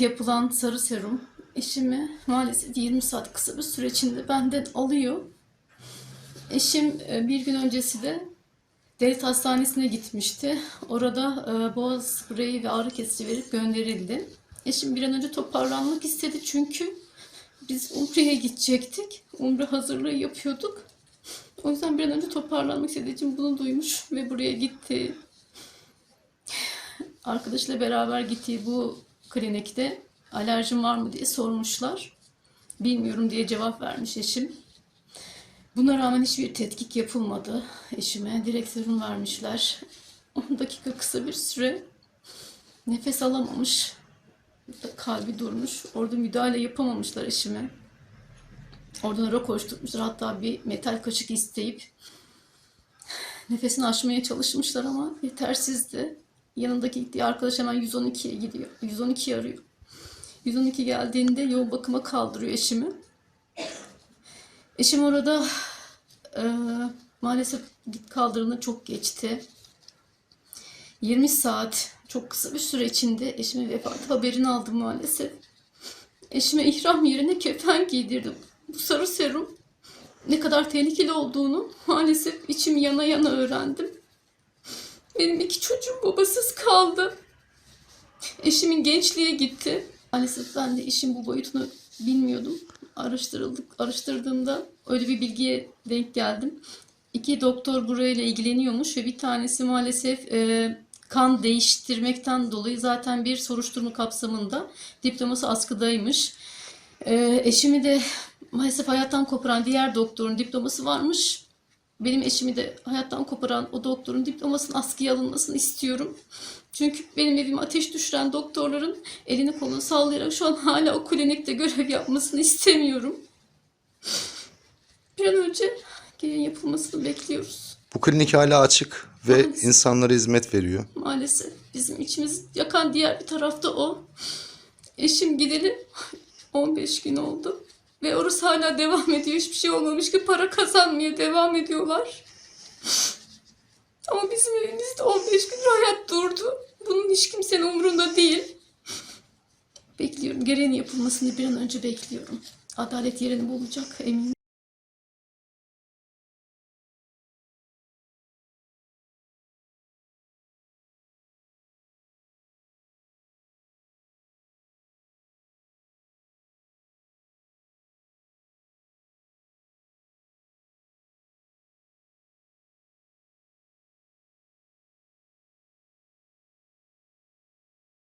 yapılan sarı serum eşimi maalesef 20 saat kısa bir süre içinde benden alıyor. Eşim e, bir gün öncesi de devlet hastanesine gitmişti. Orada e, boğaz spreyi ve ağrı kesici verip gönderildi. Eşim bir an önce toparlanmak istedi çünkü biz Umre'ye gidecektik. Umre hazırlığı yapıyorduk. O yüzden bir an önce toparlanmak istediği için bunu duymuş ve buraya gitti. Arkadaşıyla beraber gittiği bu klinikte alerjim var mı diye sormuşlar. Bilmiyorum diye cevap vermiş eşim. Buna rağmen hiçbir tetkik yapılmadı eşime. Direkt serum vermişler. 10 dakika kısa bir süre nefes alamamış. Kalbi durmuş. Orada müdahale yapamamışlar eşime. Oradan ara koşturmuşlar. Hatta bir metal kaşık isteyip nefesini açmaya çalışmışlar ama yetersizdi. Yanındaki gittiği arkadaş hemen 112'ye gidiyor. 112 arıyor. 112 geldiğinde yoğun bakıma kaldırıyor eşimi. Eşim orada e, maalesef git kaldırımda çok geçti. 20 saat çok kısa bir süre içinde eşimin vefat haberini aldım maalesef. Eşime ihram yerine kefen giydirdim. Bu sarı serum ne kadar tehlikeli olduğunu maalesef içim yana yana öğrendim. Benim iki çocuğum babasız kaldı. Eşimin gençliğe gitti. Maalesef ben de işin bu boyutunu bilmiyordum. Araştırıldık, araştırdığımda öyle bir bilgiye denk geldim. İki doktor burayla ilgileniyormuş ve bir tanesi maalesef e, kan değiştirmekten dolayı zaten bir soruşturma kapsamında diploması askıdaymış. E, eşimi de maalesef hayattan koparan diğer doktorun diploması varmış. Benim eşimi de hayattan koparan o doktorun diplomasının askıya alınmasını istiyorum. Çünkü benim evime ateş düşüren doktorların elini kolunu sallayarak şu an hala o klinikte görev yapmasını istemiyorum. Bir an önce gelin yapılmasını bekliyoruz. Bu klinik hala açık ve Maalesef. insanlara hizmet veriyor. Maalesef bizim içimiz yakan diğer bir tarafta o. Eşim gideli 15 gün oldu. Ve orası hala devam ediyor. Hiçbir şey olmamış ki para kazanmaya devam ediyorlar. Ama bizim evimizde 15 gündür hayat durdu. Bunun hiç kimsenin umurunda değil. Bekliyorum. Gereğini yapılmasını bir an önce bekliyorum. Adalet yerini bulacak eminim.